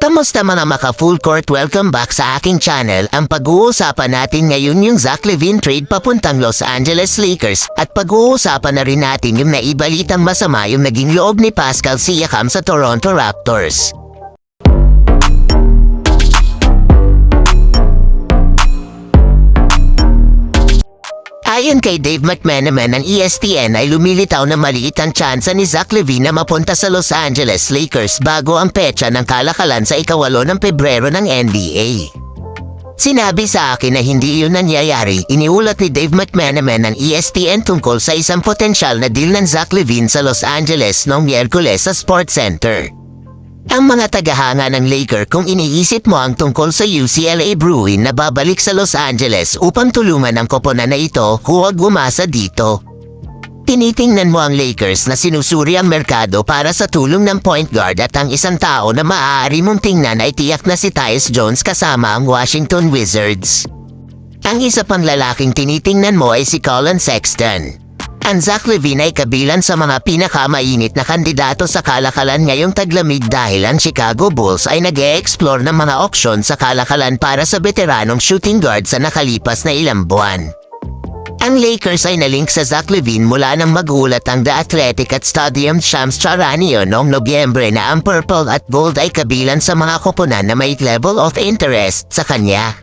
Kamusta mga maka full court welcome back sa aking channel. Ang pag-uusapan natin ngayon yung Zach Levine trade papuntang Los Angeles Lakers at pag-uusapan na rin natin yung naibalitang masama yung naging loob ni Pascal Siakam sa Toronto Raptors. Ayon kay Dave McManaman ng ESPN ay lumilitaw na maliit ang tsansa ni Zach Levine na mapunta sa Los Angeles Lakers bago ang petsa ng kalakalan sa ikawalo ng Pebrero ng NBA. Sinabi sa akin na hindi iyon nangyayari, iniulat ni Dave McManaman ng ESPN tungkol sa isang potensyal na deal ng Zach Levine sa Los Angeles noong Miyerkules sa Sports Center. Ang mga tagahanga ng Laker kung iniisip mo ang tungkol sa UCLA Bruin na babalik sa Los Angeles upang tulungan ang koponan na ito, huwag umasa dito. Tinitingnan mo ang Lakers na sinusuri ang merkado para sa tulong ng point guard at ang isang tao na maaari mong tingnan ay tiyak na si Tyus Jones kasama ang Washington Wizards. Ang isa pang lalaking tinitingnan mo ay si Colin Sexton. Ang Zach Levine ay kabilan sa mga pinakamainit na kandidato sa kalakalan ngayong taglamig dahil ang Chicago Bulls ay nag explore ng mga auction sa kalakalan para sa veteranong shooting guard sa nakalipas na ilang buwan. Ang Lakers ay nalink sa Zach Levine mula nang magulat ang The Athletic at Stadium Shams Charanio noong Nobyembre na ang purple at gold ay kabilan sa mga koponan na may level of interest sa kanya.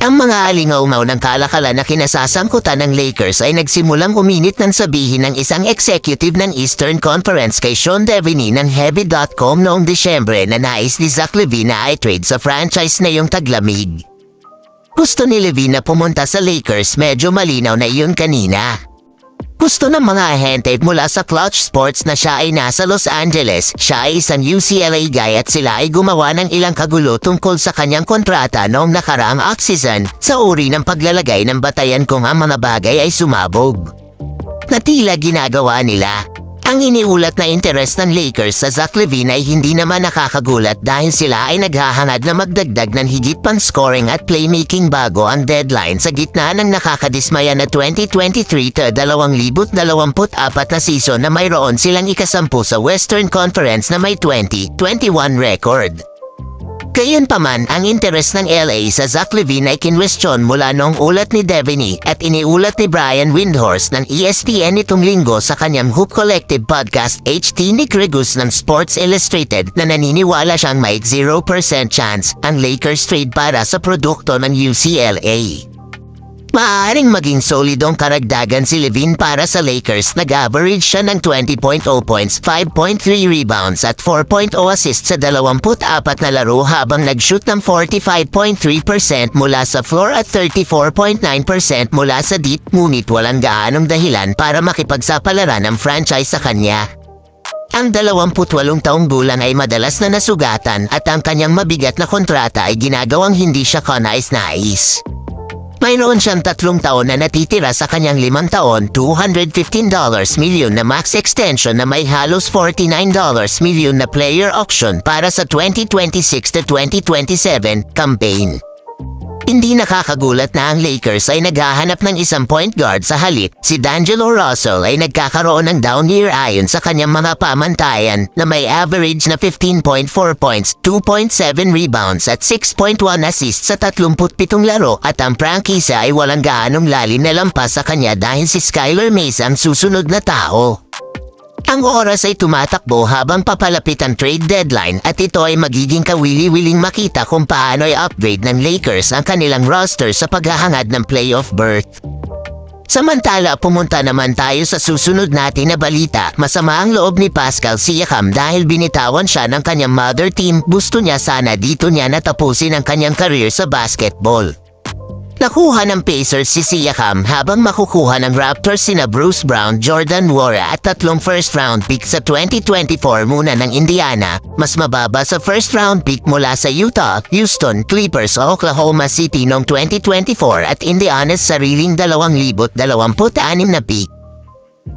Ang mga alingaw ng kalakalan na kinasasangkutan ng Lakers ay nagsimulang uminit ng sabihin ng isang executive ng Eastern Conference kay Sean Devaney ng Heavy.com noong Disyembre na nais ni Zach Levine na i-trade sa franchise na yung taglamig. Gusto ni Levine na pumunta sa Lakers medyo malinaw na iyon kanina. Gusto ng mga ahente mula sa Clutch Sports na siya ay nasa Los Angeles. Siya ay isang UCLA guy at sila ay gumawa ng ilang kagulo tungkol sa kanyang kontrata noong nakaraang off-season sa uri ng paglalagay ng batayan kung ang mga bagay ay sumabog. Na tila ginagawa nila. Ang iniulat na interes ng Lakers sa Zach Levine ay hindi naman nakakagulat dahil sila ay naghahangad na magdagdag ng higit pang scoring at playmaking bago ang deadline sa gitna ng nakakadismaya na 2023 to 2024 na season na mayroon silang ikasampu sa Western Conference na may 20-21 record. Gayunpaman, ang interes ng LA sa Zach Levine ay kinwestiyon mula noong ulat ni Devaney at iniulat ni Brian Windhorst ng ESPN nitong linggo sa kanyang Hoop Collective podcast HT Nick Regus ng Sports Illustrated na naniniwala siyang may 0% chance ang Lakers trade para sa produkto ng UCLA. Maaaring maging solidong karagdagan si Levine para sa Lakers. Nag-average siya ng 20.0 points, 5.3 rebounds at 4.0 assists sa 24 na laro habang nag-shoot ng 45.3% mula sa floor at 34.9% mula sa deep ngunit walang gaanong dahilan para makipagsapalaran ang franchise sa kanya. Ang 28 taong gulang ay madalas na nasugatan at ang kanyang mabigat na kontrata ay ginagawang hindi siya kanais-nais. Mayroon siyang tatlong taon na natitira sa kanyang limang taon, $215 million na max extension na may halos $49 million na player auction para sa 2026 to 2027 campaign. Hindi nakakagulat na ang Lakers ay naghahanap ng isang point guard sa halip. Si D'Angelo Russell ay nagkakaroon ng down year ayon sa kanyang mga pamantayan na may average na 15.4 points, 2.7 rebounds at 6.1 assists sa 37 laro at ang prangkisa ay walang gaanong lalim na lampas sa kanya dahil si Skylar Mays ang susunod na tao. Ang oras ay tumatakbo habang papalapit ang trade deadline at ito ay magiging kawili-wiling makita kung paano ay upgrade ng Lakers ang kanilang roster sa paghahangad ng playoff berth. Samantala, pumunta naman tayo sa susunod natin na balita. Masama ang loob ni Pascal Siakam dahil binitawan siya ng kanyang mother team. Gusto niya sana dito niya natapusin ang kanyang career sa basketball. Nakuha ng Pacers si Siakam habang makukuha ng Raptors sina Bruce Brown, Jordan Nwora at tatlong first round pick sa 2024 muna ng Indiana. Mas mababa sa first round pick mula sa Utah, Houston, Clippers o Oklahoma City noong 2024 at Indiana's sariling 2026 na pick.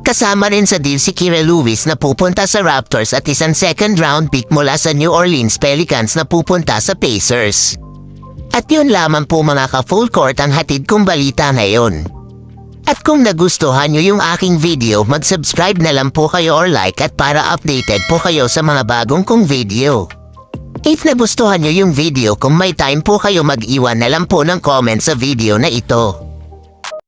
Kasama rin sa deal si Kira Lewis na pupunta sa Raptors at isang second round pick mula sa New Orleans Pelicans na pupunta sa Pacers. At yun lamang po mga ka-full court ang hatid kong balita ngayon. At kung nagustuhan nyo yung aking video, mag-subscribe na lang po kayo or like at para updated po kayo sa mga bagong kong video. If nagustuhan nyo yung video kung may time po kayo mag-iwan na lang po ng comment sa video na ito.